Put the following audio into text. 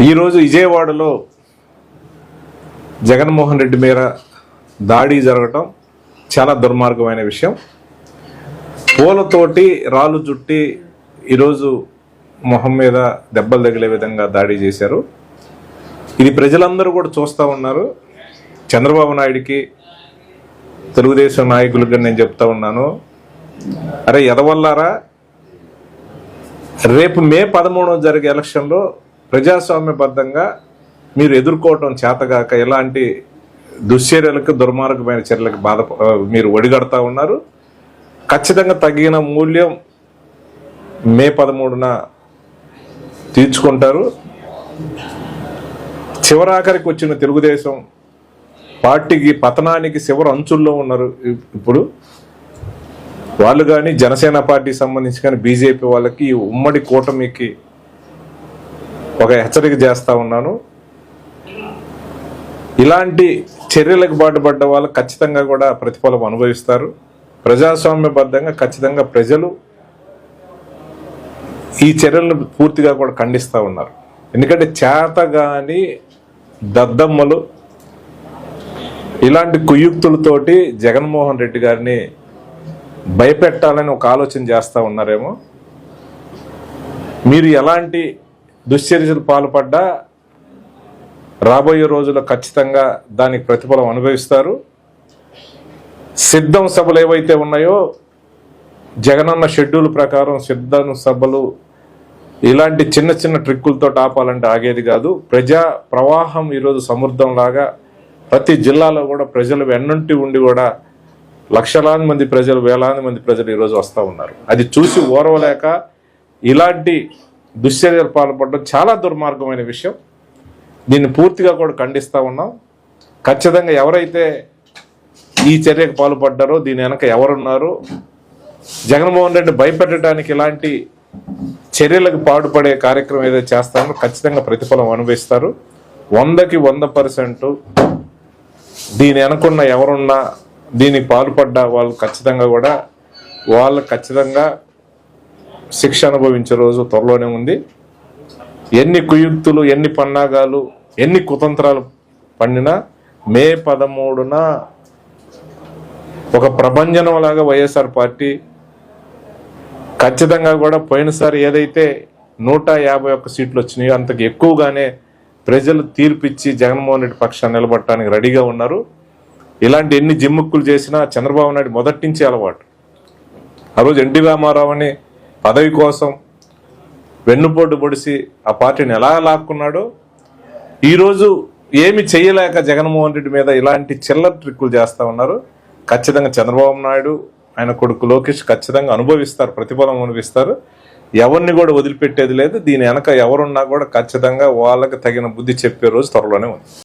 ఈరోజు విజయవాడలో జగన్మోహన్ రెడ్డి మీద దాడి జరగటం చాలా దుర్మార్గమైన విషయం. పూలతోటి రాళ్ళు చుట్టి ఈరోజు మొహం మీద దెబ్బలు తగిలే విధంగా దాడి చేశారు. ఇది ప్రజలందరూ కూడా చూస్తూ ఉన్నారు. చంద్రబాబు నాయుడికి తెలుగుదేశం నాయకులకి నేను చెప్తా ఉన్నాను. అరే ఎదవల్లారా? రేపు మే పదమూడవ జరిగే ఎలక్షన్లో ప్రజాస్వామ్యబద్ధంగా మీరు ఎదుర్కోవటం చేతగాక ఎలాంటి దుశ్చర్యలకు దుర్మార్గమైన చర్యలకు బాధ మీరు ఒడిగడతా ఉన్నారు. ఖచ్చితంగా తగిన మూల్యం మే పదమూడున తీర్చుకుంటారు. చివరాఖరికి వచ్చిన తెలుగుదేశం పార్టీకి పతనానికి చివరి అంచుల్లో ఉన్నారు ఇప్- ఇప్పుడు. వాళ్ళు కానీ జనసేన పార్టీకి సంబంధించి కానీ బీజేపీ వాళ్ళకి ఈ ఉమ్మడి కూటమికి ఒక హెచ్చరిక చేస్తా ఉన్నాను. ఇలాంటి చర్యలకు బాటుపడ్డ వాళ్ళు ఖచ్చితంగా కూడా ప్రతిఫలం అనుభవిస్తారు. ప్రజాస్వామ్యబద్ధంగా ఖచ్చితంగా ప్రజలు ఈ చర్యలను పూర్తిగా కూడా ఖండిస్తూ ఉన్నారు. ఎందుకంటే చేతగాని దద్దమ్మలు ఇలాంటి కుయుక్తులతోటి జగన్మోహన్ రెడ్డి గారిని భయపెట్టాలని ఒక ఆలోచన చేస్తూ ఉన్నారేమో. మీరు ఎలాంటి దుశ్చర్యలు పాల్పడ్డా రాబోయే రోజుల్లో ఖచ్చితంగా దానికి ప్రతిఫలం అనుభవిస్తారు. సిద్ధం సభలు ఏవైతే ఉన్నాయో జగనన్న షెడ్యూల్ ప్రకారం సిద్ధం సభలు ఇలాంటి చిన్న చిన్న ట్రిక్కులతో ఆపాలంటే ఆగేది కాదు. ప్రజా ప్రవాహం ఈరోజు సమృద్ధంలాగా ప్రతి జిల్లాలో కూడా ప్రజలు వెన్నంటి ఉండి కూడా లక్షలాది మంది ప్రజలు వేలాది మంది ప్రజలు ఈరోజు వస్తూ ఉన్నారు. అది చూసి ఓర్వలేక ఇలాంటి దుశ్చర్యలు పాల్పడడం చాలా దుర్మార్గమైన విషయం. దీన్ని పూర్తిగా కూడా ఖండిస్తూ ఉన్నాం. ఖచ్చితంగా ఎవరైతే ఈ చర్యకు పాల్పడ్డారో దీని వెనక ఎవరున్నారు? జగన్మోహన్ రెడ్డి భయపెట్టడానికి ఇలాంటి చర్యలకు పాటుపడే కార్యక్రమం ఏదైతే చేస్తారో ఖచ్చితంగా ప్రతిఫలం అనుభవిస్తారు. వందకి వంద పర్సెంట్ దీని వెనకున్న ఎవరున్నా దీనికి పాల్పడ్డ వాళ్ళు ఖచ్చితంగా కూడా వాళ్ళు ఖచ్చితంగా శిక్ష అనుభవించే రోజు త్వరలోనే ఉంది. ఎన్ని కుయుక్తులు ఎన్ని పన్నాగాలు ఎన్ని కుతంత్రాలు పండినా మే పదమూడున ఒక ప్రభంజనం లాగా వైఎస్ఆర్ పార్టీ ఖచ్చితంగా కూడా పోయినసారి ఏదైతే నూట యాభై ఒక్క సీట్లు వచ్చినాయో అంతకు ఎక్కువగానే ప్రజలు తీర్పిచ్చి జగన్మోహన్ రెడ్డి పక్షాన్ని నిలబడటానికి రెడీగా ఉన్నారు. ఇలాంటి ఎన్ని జిమ్ముక్కులు చేసినా చంద్రబాబు నాయుడు మొదటి నుంచి అలవాటు. ఆ రోజు ఎన్టీ రామారావుని పదవి కోసం వెన్నుపోటు పొడిసి ఆ పార్టీని ఎలా లాక్కున్నాడో ఈరోజు ఏమి చేయలేక జగన్మోహన్ రెడ్డి మీద ఇలాంటి చిల్లర ట్రిక్కులు చేస్తా ఉన్నారు. ఖచ్చితంగా చంద్రబాబు నాయుడు ఆయన కొడుకు లోకేష్ ఖచ్చితంగా అనుభవిస్తారు ప్రతిఫలం అనుభవిస్తారు. ఎవరిని కూడా వదిలిపెట్టేది లేదు. దీని వెనక ఎవరున్నా కూడా ఖచ్చితంగా వాళ్ళకి తగిన బుద్ధి చెప్పే రోజు త్వరలోనే ఉంది.